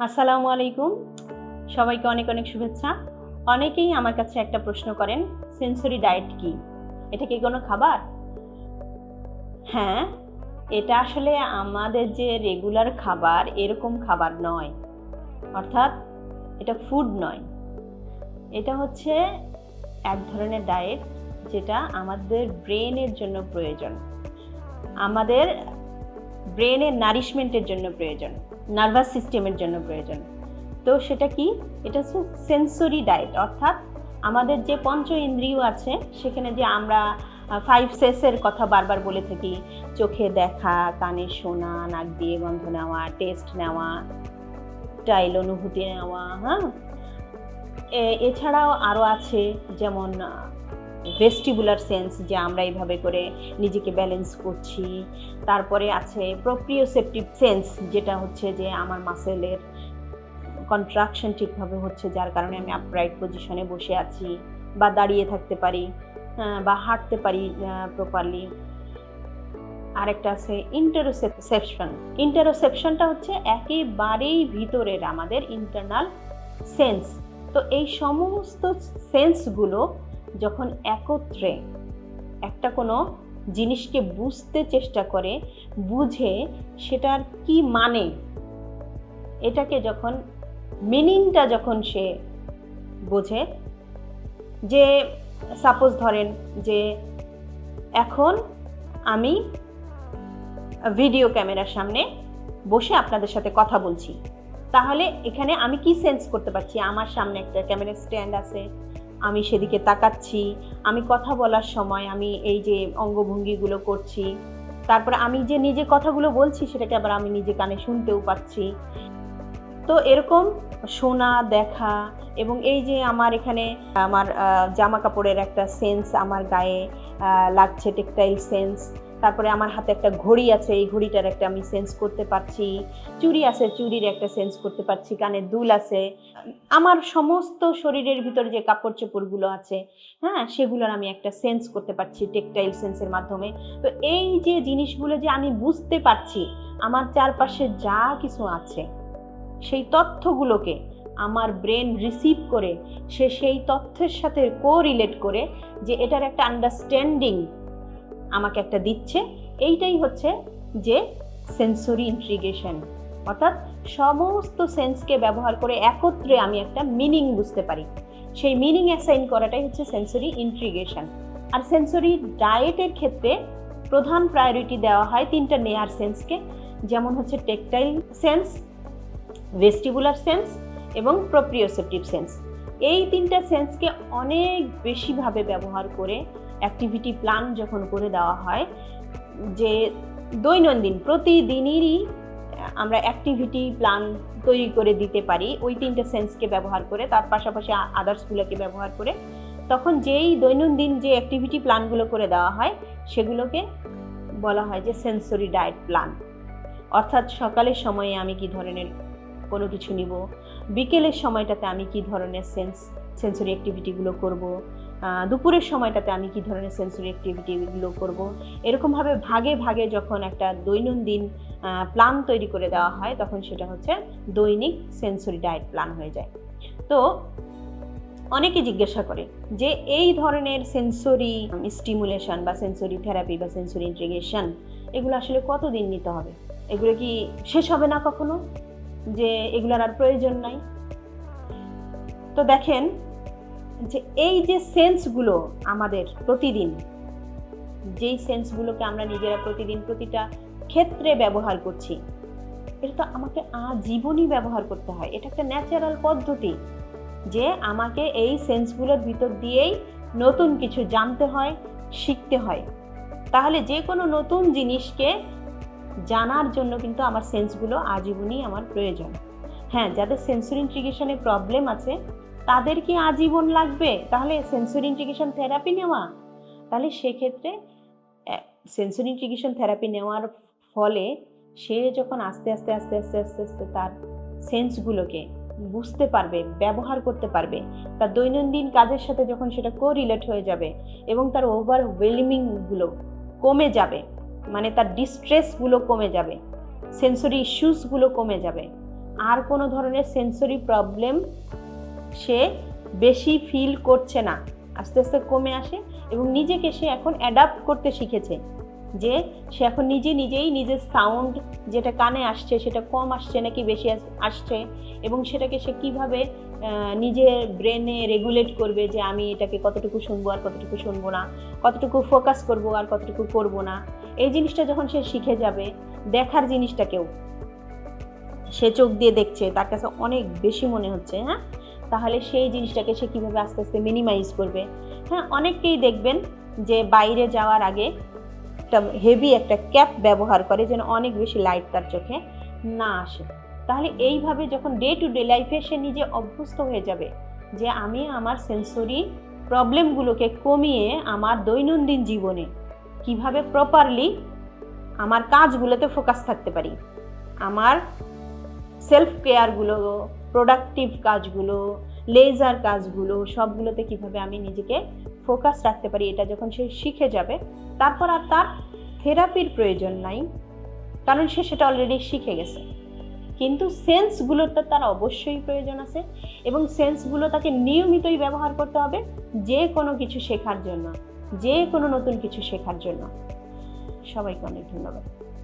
আসসালামু আলাইকুম। সবাইকে অনেক অনেক শুভেচ্ছা। অনেকেই আমার কাছে একটা প্রশ্ন করেন সেন্সরি ডায়েট কি? এটা কি কোনো খাবার? হ্যাঁ এটা আসলে আমাদের যে রেগুলার খাবার এরকম খাবার নয়। অর্থাৎ এটা ফুড নয়। এটা হচ্ছে এক ধরনের ডায়েট যেটা আমাদের ব্রেনের জন্য প্রয়োজন। আমাদের ব্রেনের নারিশমেন্টের জন্য প্রয়োজন। নার্ভাস সিস্টেমের জন্য প্রয়োজন। তো সেটা কি? এটা হচ্ছে সেন্সরি ডায়েট অর্থাৎ আমাদের যে পঞ্চ ইন্দ্রিয় আছে, সেখানে যে আমরা ফাইভ সেসের কথা বারবার বলে থাকি, চোখে দেখা, কানে শোনা, নাক দিয়ে গন্ধ নেওয়া টেস্ট নেওয়া টাইল অনুভূতি নেওয়া হ্যাঁ? এছাড়াও আরও আছে, যেমন ভেস্টিবুলার সেন্স যে আমরা এইভাবে করে নিজেকে ব্যালেন্স করছি। তারপরে আছে প্রোপ্রিওসেপটিভ সেন্স যেটা হচ্ছে যে আমার মাসেলের কন্ট্রাকশন ঠিকভাবে হচ্ছে, যার কারণে আমি আপরাইট পজিশনে বসে আছি বা দাঁড়িয়ে থাকতে পারি বা হাঁটতে পারি প্রপারলি আরেকটা আছে ইন্টারোসেপশন ইন্টারোসেপশনটা হচ্ছে একেবারেই ভিতরের আমাদের ইন্টারনাল সেন্স তো এই সমস্ত সেন্সগুলো যখন একত্রে একটা কোনো জিনিসকে বুঝতে চেষ্টা করে, বুঝে সেটার কি মানে এটাকে যখন মিনিংটা যখন সে বোঝে, যে সাপোজ ধরেন যে এখন আমি ভিডিও ক্যামেরার সামনে বসে আপনাদের সাথে কথা বলছি, তাহলে এখানে আমি কি সেন্স করতে পারছি? আমার সামনে একটা ক্যামেরা স্ট্যান্ড আছে আমি সেদিকে তাকাচ্ছি, আমি কথা বলার সময় আমি এই যে অঙ্গভঙ্গিগুলো করছি, তারপরে আমি যে নিজে কথাগুলো বলছি সেটাকে আবার আমি নিজে কানে শুনতেও পাচ্ছি। তো এরকম শোনা, দেখা এবং এই যে আমার এখানে আমার জামা কাপড়ের একটা সেন্স আমার গায়ে লাগছে, টেক্সটাইল সেন্স তারপরে আমার হাতে একটা ঘড়ি আছে, এই ঘড়িটার একটা আমি সেন্স করতে পারছি। চুড়ি আছে, চুড়ির একটা সেন্স করতে পারছি, কানে দুল আছে। আমার সমস্ত শরীরের ভিতরে যে কাপড় চোপড়গুলো আছে হ্যাঁ সেগুলোর আমি একটা সেন্স করতে পারছি টেক্সটাইল সেন্সের মাধ্যমে। তো এই যে জিনিসগুলো যে আমি বুঝতে পারছি, আমার চারপাশে যা কিছু আছে, সেই তথ্যগুলোকে আমার ব্রেন রিসিভ করে, সে সেই তথ্যের সাথে কো রিলেট করে যে এটার একটা আন্ডারস্ট্যান্ডিং আমাকে একটা দিচ্ছে। এইটাই হচ্ছে যে সেন্সরি ইন্ট্রিগেশন অর্থাৎ সমস্ত সেন্সকে ব্যবহার করে একত্রে আমি একটা মিনিং বুঝতে পারি। সেই মিনিং অ্যাসাইন করাটাই হচ্ছে সেন্সরি ইন্ট্রিগেশন আর সেন্সরি ডায়েটের ক্ষেত্রে প্রধান প্রায়োরিটি দেওয়া হয় তিনটা নেয়ার সেন্সকে যেমন হচ্ছে টেকটাইল সেন্স ভেস্টিবুলার সেন্স এবং প্রপ্রিওসেপটিভ সেন্স এই তিনটা সেন্সকে অনেক বেশিভাবে ব্যবহার করে অ্যাক্টিভিটি প্ল্যান যখন করে দেওয়া হয়, যে দৈনন্দিন, প্রতিদিনেরই আমরা অ্যাক্টিভিটি প্ল্যান তৈরি করে দিতে পারি, ওই তিনটে সেন্সকে ব্যবহার করে, তার পাশাপাশি আদার্সগুলোকে ব্যবহার করে, তখন যেই দৈনন্দিন যে অ্যাক্টিভিটি প্ল্যানগুলো করে দেওয়া হয়, সেগুলোকে বলা হয় যে সেন্সরি ডায়েট প্ল্যান অর্থাৎ সকালের সময়ে আমি কি ধরনের কোনো কিছু নিব, বিকেলের সময়টাতে আমি কি ধরনের সেন্স সেন্সরি অ্যাক্টিভিটিগুলো করব দুপুরের সময়টাতে আমি কি ধরনের সেন্সরি অ্যাক্টিভিটিগুলো করব? এরকমভাবে ভাগে ভাগে যখন একটা দৈনন্দিন প্ল্যান তৈরি করে দেওয়া হয়, তখন সেটা হচ্ছে দৈনিক সেন্সরি ডায়েট প্ল্যান হয়ে যায়। তো অনেকে জিজ্ঞাসা করে যে এই ধরনের সেন্সরি স্টিমুলেশন বা সেন্সরি থেরাপি বা সেন্সরি ইন্টিগ্রেশন এগুলো আসলে কতদিন নিতে হবে? এগুলো কি শেষ হবে না কখনো? যে এগুলোর আর প্রয়োজন নাই? তো দেখেন যে এই যে সেন্সগুলো আমাদের প্রতিদিন, যেই সেন্সগুলোকে আমরা নিজেরা প্রতিদিন প্রতিটা ক্ষেত্রে ব্যবহার করছি, এটা তো আমাকে আজীবনই ব্যবহার করতে হয়। এটা একটা ন্যাচারাল পদ্ধতি যে আমাকে এই সেন্সগুলোর ভিতর দিয়েই নতুন কিছু জানতে হয়, শিখতে হয়। তাহলে যে কোনো নতুন জিনিসকে জানার জন্য কিন্তু আমার সেন্সগুলো আজীবনই আমার প্রয়োজন। হ্যাঁ যাদের সেন্সরি ইন্টিগ্রেশনে প্রবলেম আছে তাদের কি আজীবন লাগবে? তাহলে সেন্সরি ইন্টিগ্রেশন থেরাপি নেওয়া? তাহলে সেক্ষেত্রে সেন্সরি ইন্টিগ্রেশন থেরাপি নেওয়ার ফলে সে যখন আস্তে আস্তে আস্তে আস্তে আস্তে আস্তে তার সেন্সগুলোকে বুঝতে পারবে, ব্যবহার করতে পারবে, তার দৈনন্দিন কাজের সাথে যখন সেটা কো রিলেট হয়ে যাবে এবং তার ওভারওয়েলমিংগুলো কমে যাবে মানে তার ডিস্ট্রেসগুলো কমে যাবে সেন্সরি ইস্যুসগুলো কমে যাবে, আর কোনো ধরনের সেন্সরি প্রবলেম সে বেশি ফিল করছে না। আস্তে আস্তে কমে আসে এবং নিজেকে সে এখন অ্যাডাপ্ট করতে শিখেছে যে সে এখন নিজে নিজেই নিজের সাউন্ড যেটা কানে আসছে সেটা কম আসছে নাকি বেশি আসছে এবং সেটাকে সে কীভাবে নিজের ব্রেনে রেগুলেট করবে যে আমি এটাকে কতটুকু শুনব আর কতটুকু শুনব না, কতটুকু ফোকাস করব আর কতটুকু করব না। এই জিনিসটা যখন সে শিখে যাবে, দেখার জিনিসটাকেও সে চোখ দিয়ে দেখছে, তার কাছে অনেক বেশি মনে হচ্ছে হ্যাঁ? তাহলে সেই জিনিসটাকে সে কীভাবে আস্তে আস্তে মিনিমাইজ করবে? হ্যাঁ অনেককেই দেখবেন যে বাইরে যাওয়ার আগে একটা হেভি একটা ক্যাপ ব্যবহার করে যেন অনেক বেশি লাইট তার চোখে না আসে। তাহলে এইভাবে যখন ডে টু ডে লাইফে সে নিজে অভ্যস্ত হয়ে যাবে যে আমি আমার সেন্সরি প্রবলেমগুলোকে কমিয়ে আমার দৈনন্দিন জীবনে কীভাবে প্রপারলি আমার কাজগুলোতে ফোকাস থাকতে পারি, আমার সেলফ কেয়ারগুলো প্রোডাক্টিভ কাজগুলো লেজার কাজগুলো, সবগুলোতে কীভাবে আমি নিজেকে ফোকাস রাখতে পারি এটা যখন সে শিখে যাবে, তারপর আর তার থেরাপির প্রয়োজন নাই, কারণ সে সেটা অলরেডি শিখে গেছে। কিন্তু সেন্সগুলোর তো তার অবশ্যই প্রয়োজন আছে এবং সেন্সগুলো তাকে নিয়মিতই ব্যবহার করতে হবে যে কোনো কিছু শেখার জন্য যে কোনো নতুন কিছু শেখার জন্য। সবাইকে অনেক ধন্যবাদ।